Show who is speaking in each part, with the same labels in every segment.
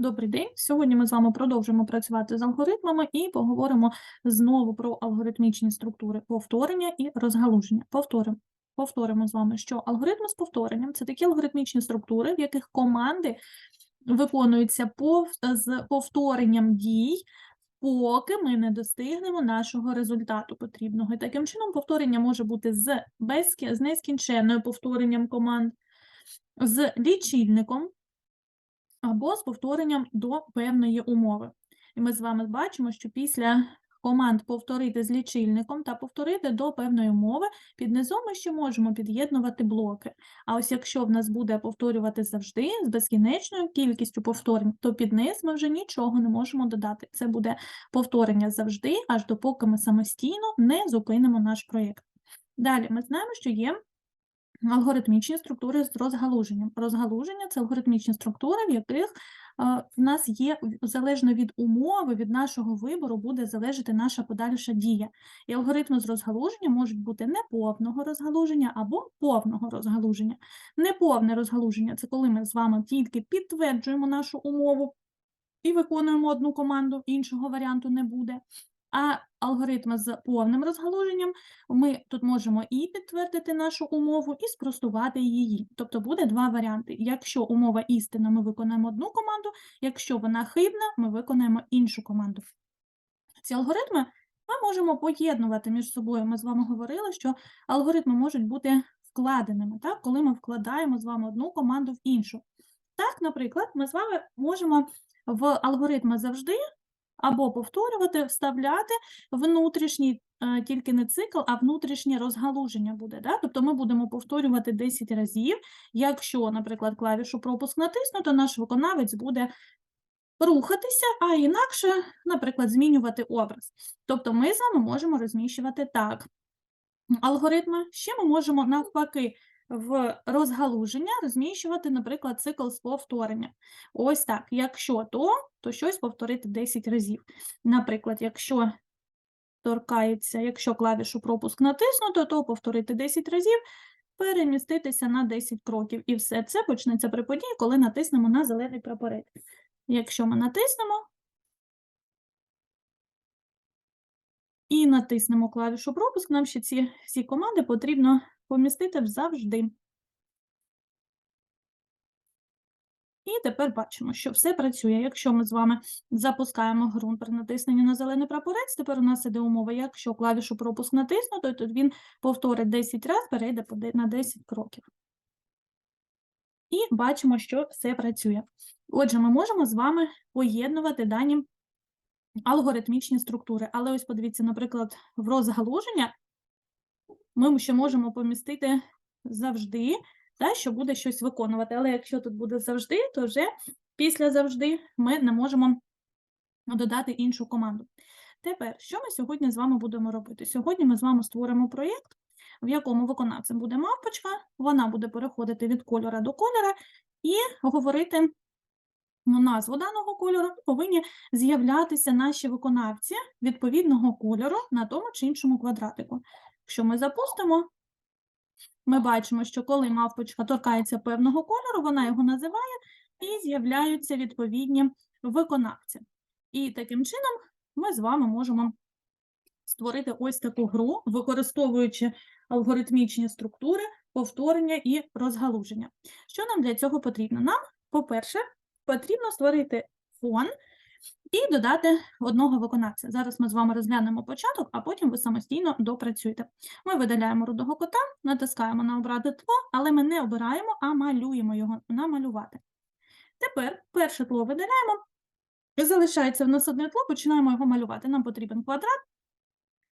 Speaker 1: Добрий день. Сьогодні ми з вами продовжимо працювати з алгоритмами і поговоримо знову про алгоритмічні структури повторення і розгалуження. Повторимо. Повторимо з вами, що алгоритми з повторенням це такі алгоритмічні структури, в яких команди виконуються з повторенням дій, поки ми не достигнемо нашого результату потрібного. І таким чином повторення може бути з, безкі... з нескінченною повторенням команд, з лічильником, або з повторенням до певної умови. І ми з вами бачимо, що після команд повторити з лічильником та повторити до певної умови, під низом ми ще можемо під'єднувати блоки. А ось якщо в нас буде повторювати завжди з безкінечною кількістю повторень, то під низ ми вже нічого не можемо додати. Це буде повторення завжди, аж допоки ми самостійно не зупинимо наш проєкт. Далі ми знаємо, що є алгоритмічні структури з розгалуженням. Розгалуження це алгоритмічні структури, в яких в нас є залежно від умови, від нашого вибору буде залежати наша подальша дія. І алгоритми з розгалуження можуть бути неповного розгалуження або повного розгалуження. Неповне розгалуження це коли ми з вами тільки підтверджуємо нашу умову і виконуємо одну команду, іншого варіанту не буде. А алгоритми з повним розгалуженням ми тут можемо і підтвердити нашу умову, і спростувати її. Тобто буде два варіанти. Якщо умова істина, ми виконаємо одну команду, якщо вона хибна, ми виконаємо іншу команду. Ці алгоритми ми можемо поєднувати між собою. Ми з вами говорили, що алгоритми можуть бути вкладеними, так? коли ми вкладаємо з вами одну команду в іншу. Так, наприклад, ми з вами можемо в алгоритми завжди або повторювати, вставляти внутрішній, е, тільки не цикл, а внутрішнє розгалуження буде. Да? Тобто ми будемо повторювати 10 разів. Якщо, наприклад, клавішу пропуск натиснуто, наш виконавець буде рухатися, а інакше, наприклад, змінювати образ. Тобто ми з вами можемо розміщувати так. Алгоритми ще ми можемо навпаки в розгалуження розміщувати, наприклад, цикл з повторення. Ось так. Якщо то, то щось повторити 10 разів. Наприклад, якщо торкається, якщо клавішу пропуск натиснуто, то повторити 10 разів, переміститися на 10 кроків. І все це почнеться при події, коли натиснемо на зелений прапорець. Якщо ми натиснемо і натиснемо клавішу пропуск, нам ще ці всі команди потрібно помістити в завжди. І тепер бачимо, що все працює. Якщо ми з вами запускаємо гру при натисненні на зелений прапорець, тепер у нас іде умова, якщо клавішу пропуск натиснуто, то він повторить 10 разів, перейде на 10 кроків. І бачимо, що все працює. Отже, ми можемо з вами поєднувати дані алгоритмічні структури. Але ось подивіться, наприклад, в розгалуження ми ще можемо помістити завжди, та, що буде щось виконувати. Але якщо тут буде завжди, то вже після завжди ми не можемо додати іншу команду. Тепер, що ми сьогодні з вами будемо робити? Сьогодні ми з вами створимо проєкт, в якому виконавцем буде мавпочка, вона буде переходити від кольора до кольора і говорити ну, назву даного кольору, повинні з'являтися наші виконавці відповідного кольору на тому чи іншому квадратику. Якщо ми запустимо, ми бачимо, що коли мавпочка торкається певного кольору, вона його називає, і з'являються відповідні виконавці. І таким чином ми з вами можемо створити ось таку гру, використовуючи алгоритмічні структури, повторення і розгалуження. Що нам для цього потрібно? Нам, по-перше, потрібно створити фон і додати одного виконавця. Зараз ми з вами розглянемо початок, а потім ви самостійно допрацюєте. Ми видаляємо рудого кота, натискаємо на обрати тло, але ми не обираємо, а малюємо його намалювати. Тепер перше тло видаляємо, залишається в нас одне тло, починаємо його малювати. Нам потрібен квадрат,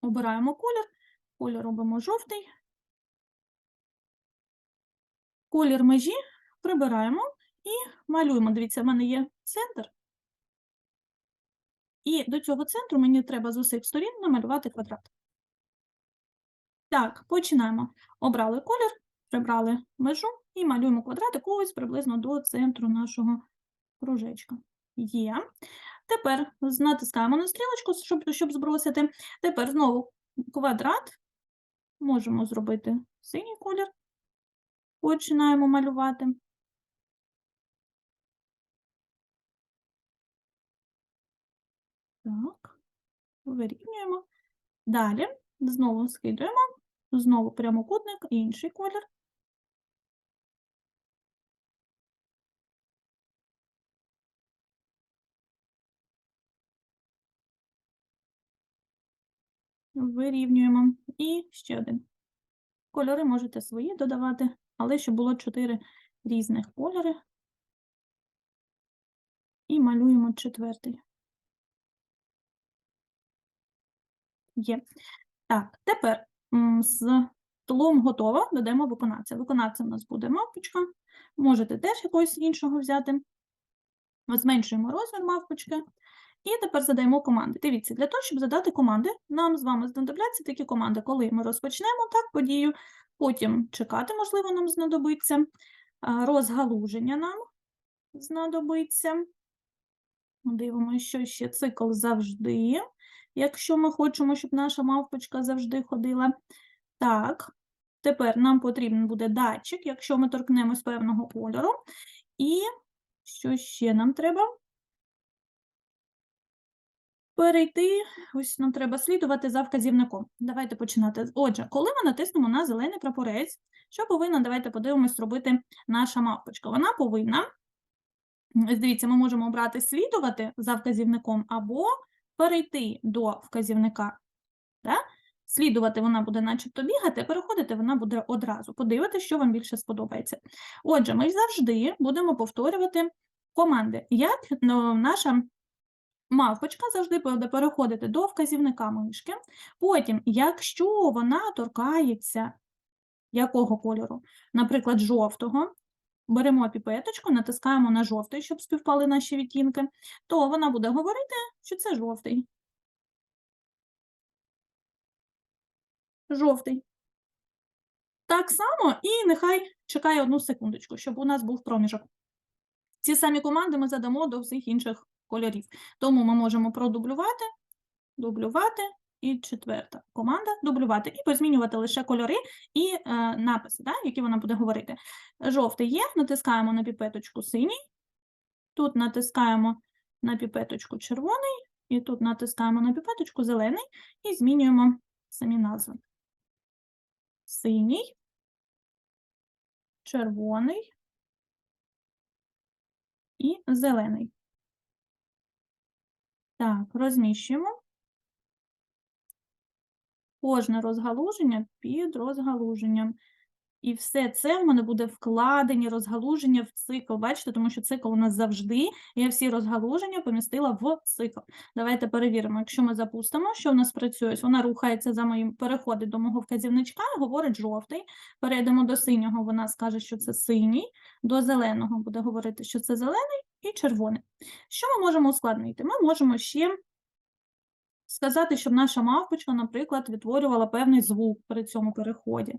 Speaker 1: обираємо колір, колір робимо жовтий, колір межі прибираємо і малюємо. Дивіться, в мене є центр. І до цього центру мені треба з усіх сторін намалювати квадрат. Так, починаємо. Обрали колір, прибрали межу і малюємо квадратик ось приблизно до центру нашого кружечка. Є. Тепер натискаємо на стрілочку, щоб, щоб збросити. Тепер знову квадрат. Можемо зробити синій колір. Починаємо малювати. Так, вирівнюємо. Далі знову скидуємо, знову прямокутник, інший колір. Вирівнюємо. І ще один. Кольори можете свої додавати, але щоб було чотири різних кольори. І малюємо четвертий. Є. Так, тепер з тлом готово, додаємо виконавця. Виконавцем у нас буде мавпочка. Можете теж якогось іншого взяти. Зменшуємо розмір мавпочки. І тепер задаємо команди. Дивіться, для того, щоб задати команди, нам з вами знадобляться такі команди, коли ми розпочнемо так подію, потім чекати, можливо, нам знадобиться, розгалуження нам знадобиться. Дивимося, що ще цикл завжди, якщо ми хочемо, щоб наша мавпочка завжди ходила. Так, тепер нам потрібен буде датчик, якщо ми торкнемось певного кольору. І що ще нам треба? Перейти, ось нам треба слідувати за вказівником. Давайте починати. Отже, коли ми натиснемо на зелений прапорець, що повинна, давайте подивимось, робити наша мавпочка. Вона повинна, дивіться, ми можемо обрати слідувати за вказівником або перейти до вказівника. Да? Слідувати вона буде начебто бігати, переходити вона буде одразу. Подивитися, що вам більше сподобається. Отже, ми завжди будемо повторювати команди, як ну, наша Мавпочка завжди буде переходити до вказівника мишки. Потім, якщо вона торкається якого кольору, наприклад, жовтого, беремо піпеточку, натискаємо на жовтий, щоб співпали наші відтінки, то вона буде говорити, що це жовтий. Жовтий. Так само і нехай чекає одну секундочку, щоб у нас був проміжок. Ці самі команди ми задамо до всіх інших кольорів. Тому ми можемо продублювати, дублювати і четверта команда дублювати, і позмінювати лише кольори і е, написи, да, які вона буде говорити. Жовтий є, натискаємо на піпеточку синій, тут натискаємо на піпеточку червоний, і тут натискаємо на піпеточку зелений і змінюємо самі назви. Синій, червоний і зелений. Так, розміщуємо. Кожне розгалуження під розгалуженням. І все це в мене буде вкладені розгалуження в цикл. Бачите, тому що цикл у нас завжди, я всі розгалуження помістила в цикл. Давайте перевіримо, якщо ми запустимо, що в нас працює. Вона рухається за моїм, переходить до мого вказівничка, говорить жовтий. Перейдемо до синього, вона скаже, що це синій, до зеленого буде говорити, що це зелений і червоний. Що ми можемо ускладнити? Ми можемо ще сказати, щоб наша мавпочка, наприклад, відтворювала певний звук при цьому переході.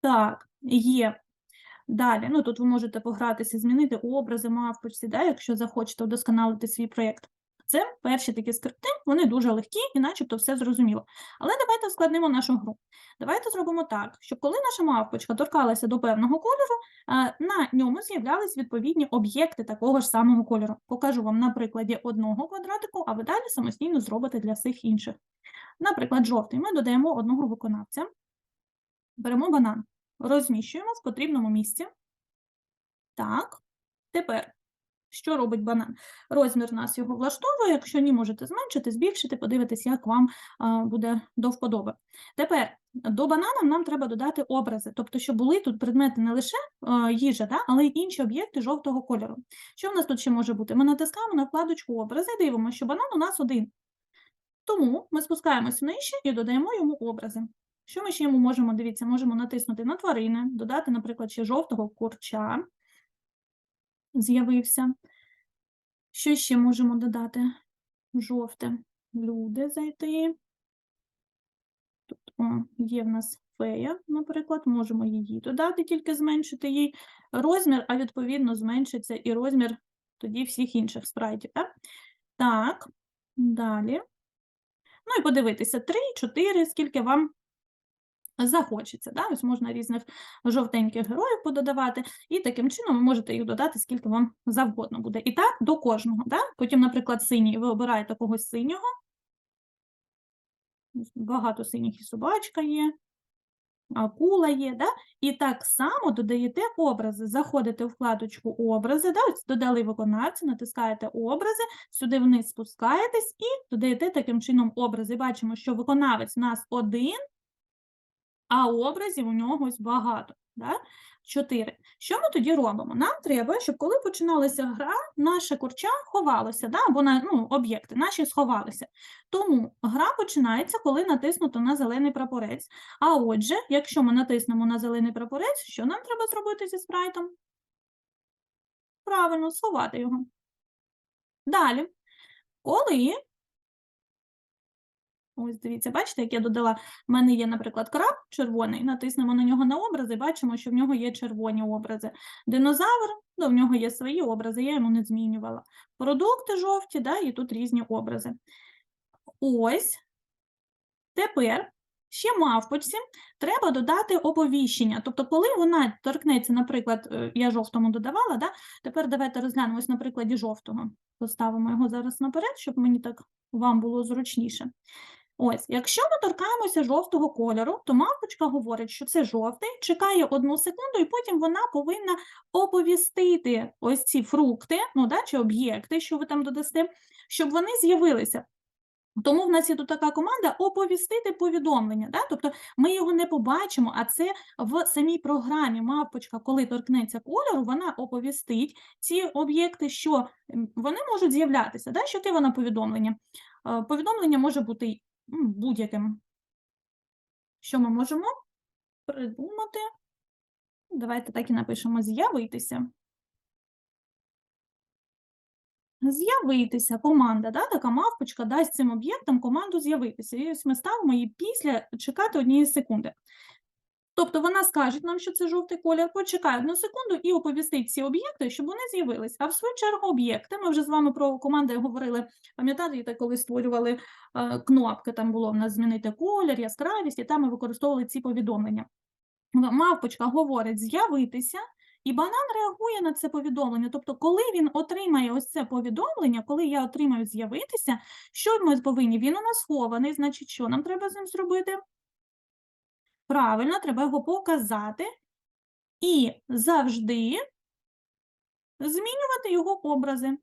Speaker 1: Так, є. Далі, ну тут ви можете погратися, змінити образи мавпочці, да, якщо захочете вдосконалити свій проєкт. Це перші такі скрипти, вони дуже легкі і начебто все зрозуміло. Але давайте ускладнимо нашу гру. Давайте зробимо так, щоб коли наша мавпочка торкалася до певного кольору, на ньому з'являлись відповідні об'єкти такого ж самого кольору. Покажу вам на прикладі одного квадратику, а ви далі самостійно зробите для всіх інших. Наприклад, жовтий ми додаємо одного виконавця, беремо банан, розміщуємо в потрібному місці. Так, тепер що робить банан? Розмір нас його влаштовує, якщо ні, можете зменшити, збільшити, подивитись, як вам буде до вподоби. Тепер до банана нам треба додати образи, тобто, щоб були тут предмети не лише їжа, да, але й інші об'єкти жовтого кольору. Що в нас тут ще може бути? Ми натискаємо на вкладочку образи, дивимося, що банан у нас один. Тому ми спускаємося нижче і додаємо йому образи. Що ми ще йому можемо, дивіться, можемо натиснути на тварини, додати, наприклад, ще жовтого курча з'явився. Що ще можемо додати? Жовте. Люди зайти. Тут о, є в нас фея, наприклад, можемо її додати, тільки зменшити їй розмір, а відповідно зменшиться і розмір тоді всіх інших спрайтів. Так, так далі. Ну і подивитися 3, 4, скільки вам захочеться. Да? Ось можна різних жовтеньких героїв пододавати, і таким чином ви можете їх додати, скільки вам завгодно буде. І так до кожного. Да? Потім, наприклад, синій, ви обираєте когось синього. Багато синіх і собачка є, акула є, да? і так само додаєте образи. Заходите в вкладочку образи, да? ось додали виконавця, натискаєте образи, сюди вниз спускаєтесь і додаєте таким чином образи. Бачимо, що виконавець у нас один, а образів у нього багато. Да? Чотири. Що ми тоді робимо? Нам треба, щоб коли починалася гра, наше курча ховалося, да? або на, ну, об'єкти наші сховалися. Тому гра починається, коли натиснуто на зелений прапорець. А отже, якщо ми натиснемо на зелений прапорець, що нам треба зробити зі спрайтом? Правильно, сховати його. Далі, коли Ось дивіться, бачите, як я додала, в мене є, наприклад, краб червоний, натиснемо на нього на образи, бачимо, що в нього є червоні образи. Динозавр, ну, в нього є свої образи, я йому не змінювала. Продукти жовті, да, і тут різні образи. Ось, тепер ще мавпочці треба додати оповіщення. Тобто, коли вона торкнеться, наприклад, е, я жовтому додавала, да, тепер давайте розглянемо ось на прикладі жовтого. Поставимо його зараз наперед, щоб мені так вам було зручніше. Ось, якщо ми торкаємося жовтого кольору, то мавпочка говорить, що це жовтий, чекає одну секунду, і потім вона повинна оповістити ось ці фрукти, ну да, чи об'єкти, що ви там додасте, щоб вони з'явилися. Тому в нас є тут така команда оповістити повідомлення. Да? Тобто ми його не побачимо, а це в самій програмі мавпочка, коли торкнеться кольору, вона оповістить ці об'єкти, що вони можуть з'являтися. Да? Що ти вона повідомлення? Е, Повідомлення може бути будь-яким. Що ми можемо придумати? Давайте так і напишемо з'явитися. З'явитися команда, да, така мавпочка дасть цим об'єктам команду з'явитися. І ось ми ставимо її після чекати однієї секунди. Тобто вона скаже нам, що це жовтий колір, почекає одну секунду і оповістить ці об'єкти, щоб вони з'явились. А в свою чергу об'єкти, ми вже з вами про команди говорили, пам'ятаєте, коли створювали е, кнопки, там було в нас змінити колір, яскравість, і там ми використовували ці повідомлення. Мавпочка говорить з'явитися, і банан реагує на це повідомлення. Тобто, коли він отримає ось це повідомлення, коли я отримаю з'явитися, що ми повинні? Він у нас схований, значить, що нам треба з ним зробити? Правильно, треба його показати і завжди змінювати його образи.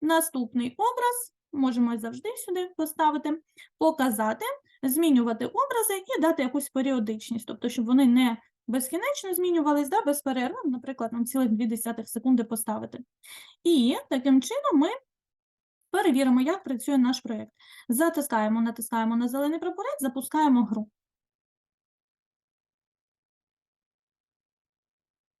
Speaker 1: Наступний образ можемо завжди сюди поставити, показати, змінювати образи і дати якусь періодичність, тобто, щоб вони не безкінечно змінювались, да, без перерви, наприклад, нам цілих 0,2 секунди поставити. І таким чином ми перевіримо, як працює наш проєкт. Затискаємо, натискаємо на зелений прапорець, запускаємо гру.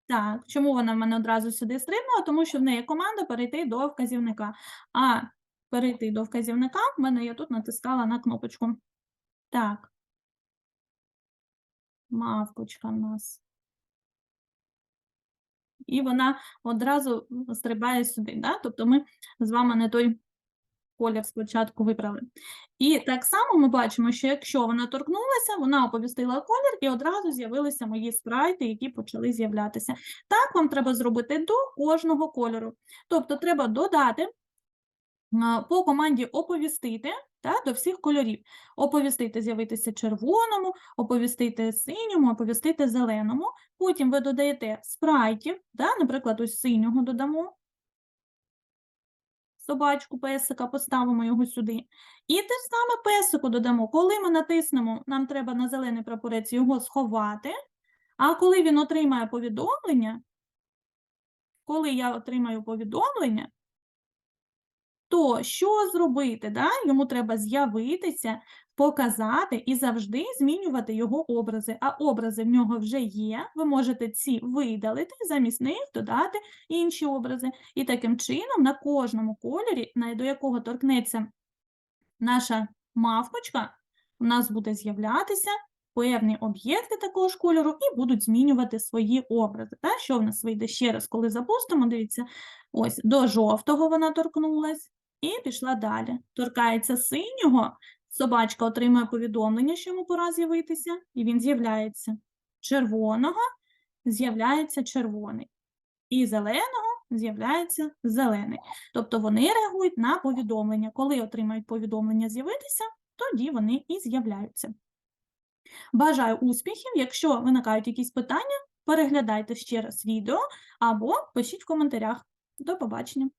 Speaker 1: Так, чому вона в мене одразу сюди стрибнула? Тому що в неї команда перейти до вказівника. А перейти до вказівника в мене я тут натискала на кнопочку. Так. Мавпочка в нас. І вона одразу стрибає сюди. Да? Тобто ми з вами не той колір спочатку вибрали. І так само ми бачимо, що якщо вона торкнулася, вона оповістила колір, і одразу з'явилися мої спрайти, які почали з'являтися. Так вам треба зробити до кожного кольору. Тобто треба додати по команді оповістити та, до всіх кольорів. Оповістити з'явитися червоному, оповістити синьому, оповістити зеленому. Потім ви додаєте спрайтів, да, наприклад, ось синього додамо собачку, песика, поставимо його сюди. І те ж саме песику додамо. Коли ми натиснемо, нам треба на зелений прапорець його сховати, а коли він отримає повідомлення, коли я отримаю повідомлення, то що зробити? Да? Йому треба з'явитися, показати і завжди змінювати його образи. А образи в нього вже є. Ви можете ці видалити, замість них додати інші образи. І таким чином на кожному кольорі, до якого торкнеться наша мавпочка, у нас буде з'являтися певні об'єкти такого ж кольору і будуть змінювати свої образи. Та? Що в нас вийде ще раз, коли запустимо, дивіться, ось до жовтого вона торкнулась і пішла далі. Торкається синього, Собачка отримує повідомлення, що йому пора з'явитися, і він з'являється. Червоного з'являється червоний. І зеленого з'являється зелений. Тобто вони реагують на повідомлення. Коли отримають повідомлення з'явитися, тоді вони і з'являються. Бажаю успіхів. Якщо виникають якісь питання, переглядайте ще раз відео або пишіть в коментарях. До побачення!